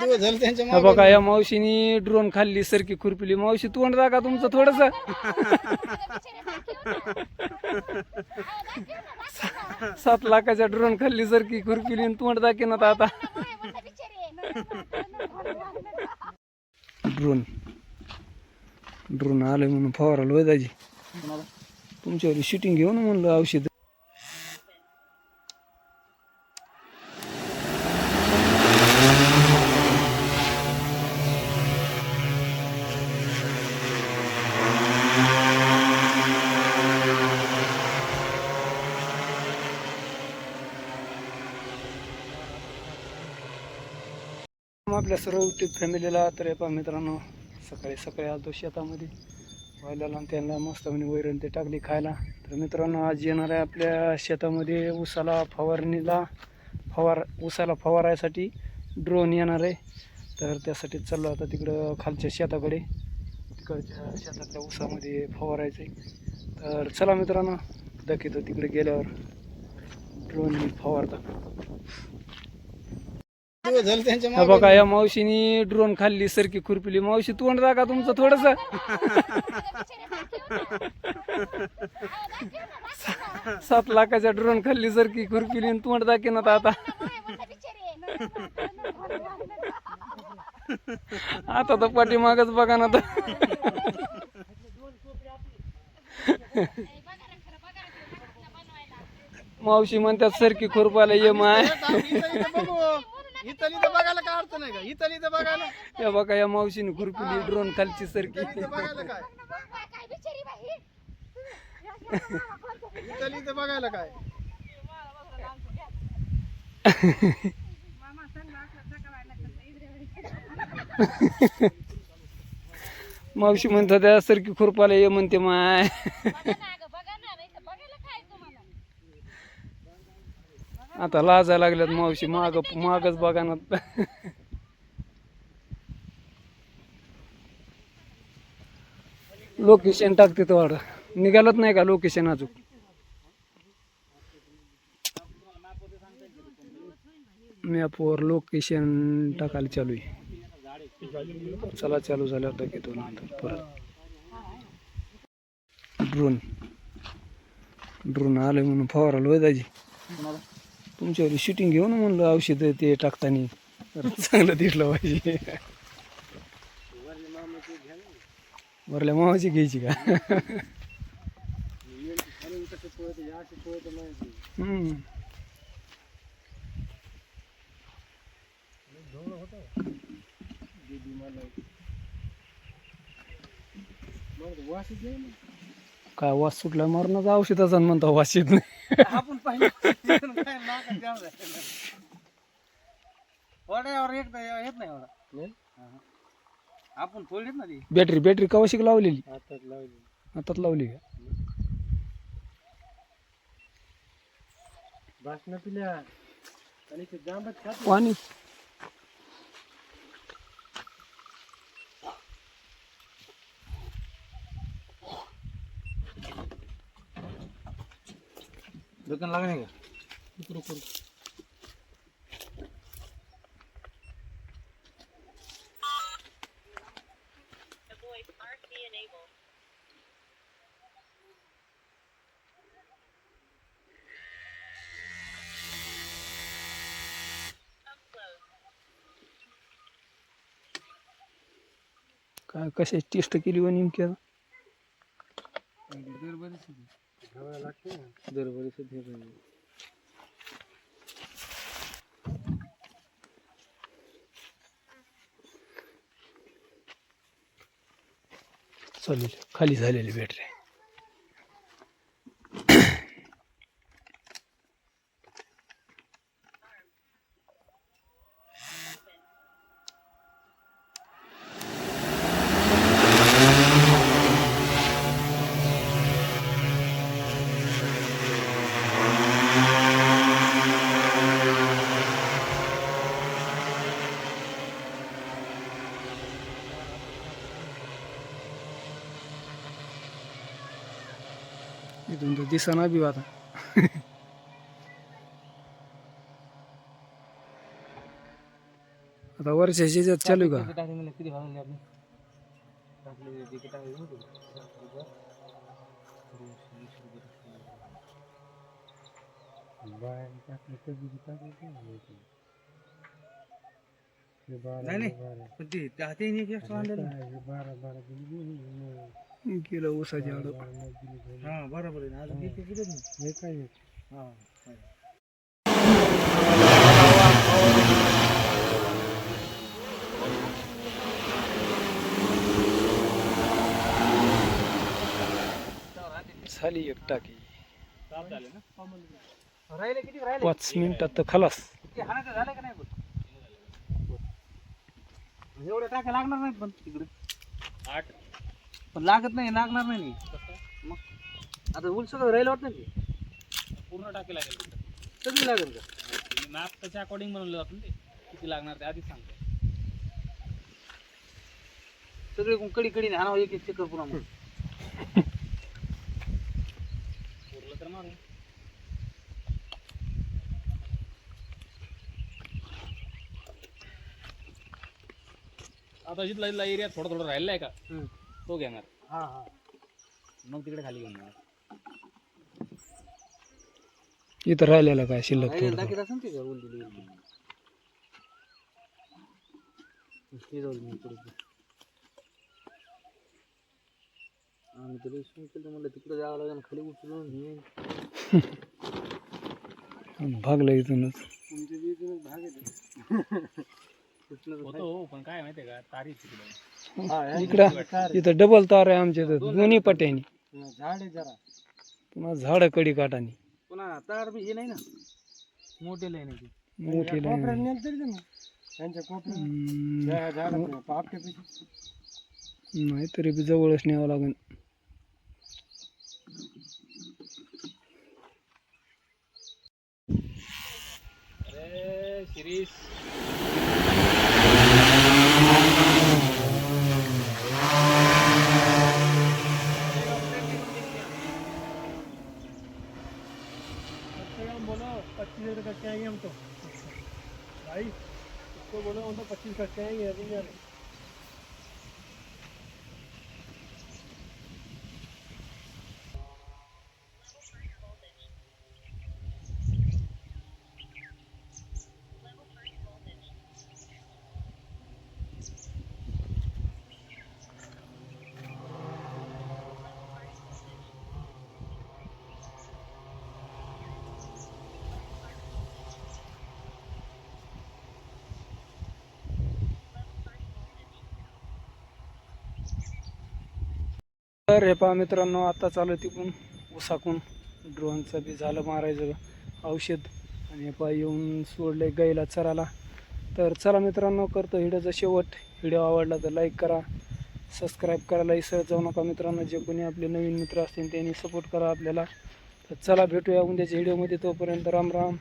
दिवस झाले त्यांच्या हा बघा या मावशीनी ड्रोन खाल्ली सरकी खुरपिली. मावशी तोंड दाखा तुमचं थोडस. सात लाखाच्या ड्रोन खाल्ली सरकी खुरपिली आणि तोंड दाखीन आता आता. ड्रोन ड्रोन आलंय म्हणून फवाराला दाजी. तुमच्यावर शूटिंग घेऊ ना म्हणलं औषध. आपल्या सर्व युट्यूब फॅमिलीला तर हे पहा मित्रांनो सकाळी सकाळी आलतो शेतामध्ये. व्हायला आणि त्यांना मस्त म्हणे वैरण ते टाकली खायला. तर मित्रांनो आज येणार आहे आपल्या शेतामध्ये ऊसाला फवारणीला फवार उसाला फवारायसाठी ड्रोन येणार आहे. तर त्यासाठी चाललो आता तिकडं खालच्या शेताकडे. तिकडच्या शेतातल्या उसामध्ये फवारायचं आहे तर चला मित्रांनो दाखवतो तिकडे गेल्यावर ड्रोन फवारता. दिवस झाले त्यांच्या हा बघा या मावशीनी ड्रोन खाल्ली सरकी खुरपिली. मावशी तोंड दाखा तुमचं थोडस. सात लाखाच्या ड्रोन खाल्ली सरकी खुरपिली आणि तोंड दाखीन आता आता. आता तर पाठीमागच बघा ना आता. मावशी म्हणतात सरकी खुरपाला ये माय. आहे का? या बघा या मावशीने खुरपिली ड्रोन खालची सरकी. इथं बघायला काय? बघायला मावशी म्हणतात त्या सरकी खुरपाला ये म्हणते माय. आता लाजा लागल्यात मावशी. माग मागच बघा ना. लोकेशन टाकते तो वाड. निघालत नाही का लोकेशन अजून? मॅपवर लोकेशन टाकायला चालू आहे. चला चालू झाल्यावर टाकतो नंतर परत. ड्रोन ड्रोन आलं म्हणून फवाराला होय दाजी? तुमच्यावर शूटिंग घेऊ ना म्हणलं औषध ते टाकताना. चांगलं दिसलं पाहिजे. वरल्या मामाची घ्यायची का. काय वास सुटला? मरणाचा औषधाचा म्हणतो वास येत नाही. आपण येत नाही येत नाही? एवढा आपण फोडलीत ना ती? बॅटरी बॅटरी कवाशिक लावलेली? हातात लावली हातात लावली का? भाषण पिल्या. आणि ते जांबत खात पाणी. दुकान लागणे का? काय कशाची टेस्ट केली व नेमकी चालेल खाली झालेली बॅटरी इथून तर दिसाना बी आता आता वर्षाची याच्यात चालू आहे का? टाकले मला किती भागले आपले टाकले ते किती टाकले माहिती का? नाही नाही. पण ते एक extra आणलेलं. केलं ऊसाची आड हा बरोबर आहे ना. अजून किती किती नाही. हा हा. झाली एक टाकी राहिले किती राहिले पाच मिनिटात तर खलास. ते हाणाचं झालं का नाही पण एवढ्या टाक्या लागणार नाहीत पण तिकडे. आठ. पण लागत नाही लागणार नाही. मग आता उल सगळं राहिलं वाटतं ना ते? पूर्ण टाकी लागेल तिथं. सगळी लागेल का? मॅप त्याच्या अकॉर्डिंग बनवलं जातं ना ते. किती लागणार ते आधीच सांगतो. सगळे कोण कडी कडी हाणावं एक एक चक्कर पुन्हा मग उरलं तर मारू आता जिथला जिथला एरिया थोडा थोडा राहिला आहे का? हम्म. तो घेणार. हा हा. मग तिकडे खाली घेऊन जाणार. इथं राहिलेलं काय शिल्लक थोडं टाकीत असेल हे जाऊ दे मग पुढे आम्ही केलं म्हणलं तिकडे जावं लागेल खाली उचलून हे. भागलं इथूनच. होतो पण काय माहितीये का इकडं इथं डबल तार आहे आमच्या इथं दोन्ही पट्यानी. झाड आहे जरा. पुन्हा झाड कडी काटानी पुन्हा तार बी हे नाही ना? मोठे लाईन आहे. त्यांच्या हम्म, नाही तरी बी जवळच न्यावं लागेल. अरे शिरीष बोलो पच्चीस करके आएंगे हम तो भाई उसको बोलो हम तो पच्चीस करके आएंगे अभी यार तर हे पहा मित्रांनो आता चालू तिकून उसाकून ड्रोनचं बी झालं मारायचं औषध. आणि हे पहा येऊन सोडले गाईला चराला तर चला मित्रांनो करतो व्हिडिओचा शेवट. व्हिडिओ आवडला तर लाईक करा सबस्क्राईब करायला इसर जाऊ नका मित्रांनो. जे कोणी आपले नवीन मित्र असतील त्यांनी सपोर्ट करा आपल्याला. तर चला भेटूया उद्याच्या व्हिडिओमध्ये तोपर्यंत राम राम.